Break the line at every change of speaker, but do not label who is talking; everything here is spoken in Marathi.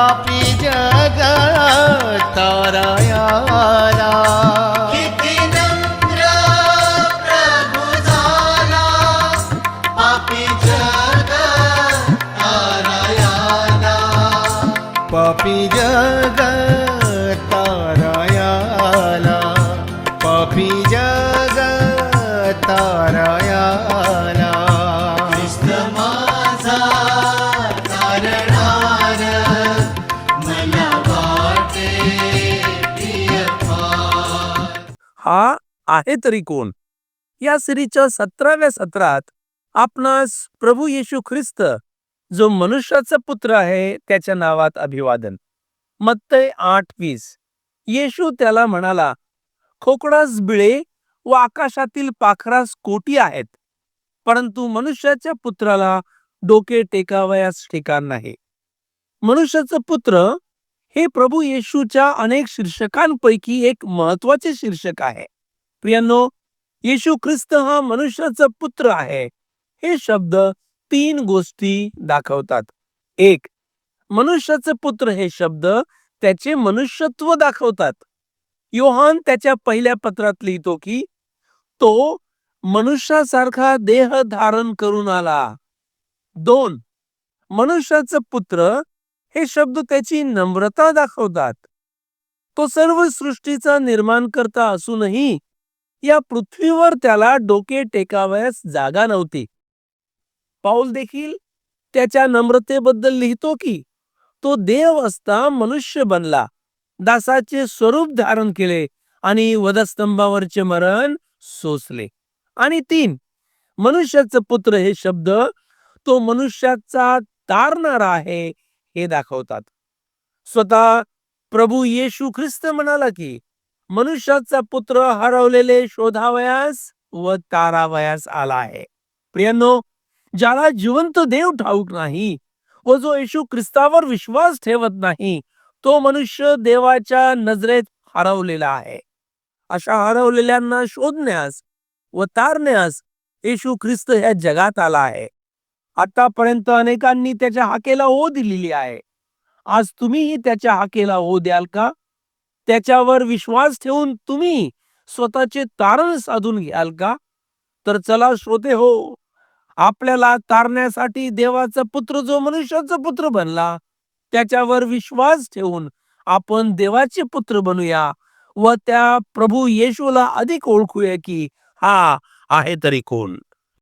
पापी जग तारायाला
किती नम्र प्रभू झाला. पापी जग तारायाला
हा आहे तरी कोण? या सिरीजच्या सतराव्या सत्रात आपणास प्रभू येशू ख्रिस्त जो मनुष्याचा पुत्र आहे त्याच्या नावात अभिवादन. मत्तय आठ वीस. येशू त्याला म्हणाला खोकडास बिळे व आकाशातील पाखरास कोटी आहेत परंतु मनुष्याच्या पुत्राला डोके टेकावयास ठिकाण नाही. मनुष्याचं पुत्र हे प्रभू येशूच्या अनेक शीर्षकांपैकी एक महत्त्वाचे शीर्षक आहे. प्रियांनो येशू ख्रिस्त हा मनुष्याचा पुत्र आहे. हे शब्द तीन गोष्टी दाखवतात. एक मनुष्याचे पुत्र हे शब्द त्याचे मनुष्यत्व दाखवतात. योहान त्याच्या पहिल्या पत्रात लिहितो की तो मनुष्यासारखा देह धारण करून आला. दोन मनुष्याचं पुत्र हे शब्द त्याची नम्रता दाखवतात. तो सर्व सृष्टीचा निर्माण करता असूनही या पृथ्वीवर त्याला डोके टेकावयास जागा नव्हती. पाऊल देखील त्याच्या नम्रतेबद्दल लिहितो की तो देव असता मनुष्य बनला दासाचे स्वरूप धारण केले आणि वधस्तंभावरचे मरण सोसले. आणि तीन मनुष्याचं पुत्र हे शब्द तो मनुष्याचा तारणारा आहे हे दाखवतात. स्वतः प्रभू येशू ख्रिस्त म्हणाला की मनुष्याचा पुत्र हरवलेले शोधावयास व तारावयास आला आहे. प्रियांनो ज्याला जिवंत देव ठाऊक नाही व जो येशू ख्रिस्तावर विश्वास ठेवत नाही तो मनुष्य देवाच्या नजरेत हरवलेला आहे. अशा हरवलेल्यांना शोधण्यास व तारण्यास येशू ख्रिस्त ह्या जगात आला आहे. आतापर्यंत अनेकांनी त्याच्या हाकेला हो दिलेली आहे. आज तुम्हीही त्याच्या हाकेला हो द्याल का? त्याच्यावर विश्वास ठेवून तुम्ही स्वतःचे तारण साधून घ्याल का? तर चला श्रोते हो आपल्याला तारण्यासाठी देवाचा पुत्र जो मनुष्याचा पुत्र बनला त्याच्यावर विश्वास ठेवून आपण देवाचे पुत्र बनूया व त्या प्रभू येशूला अधिक ओळखूया की हा आहे तरी कोण.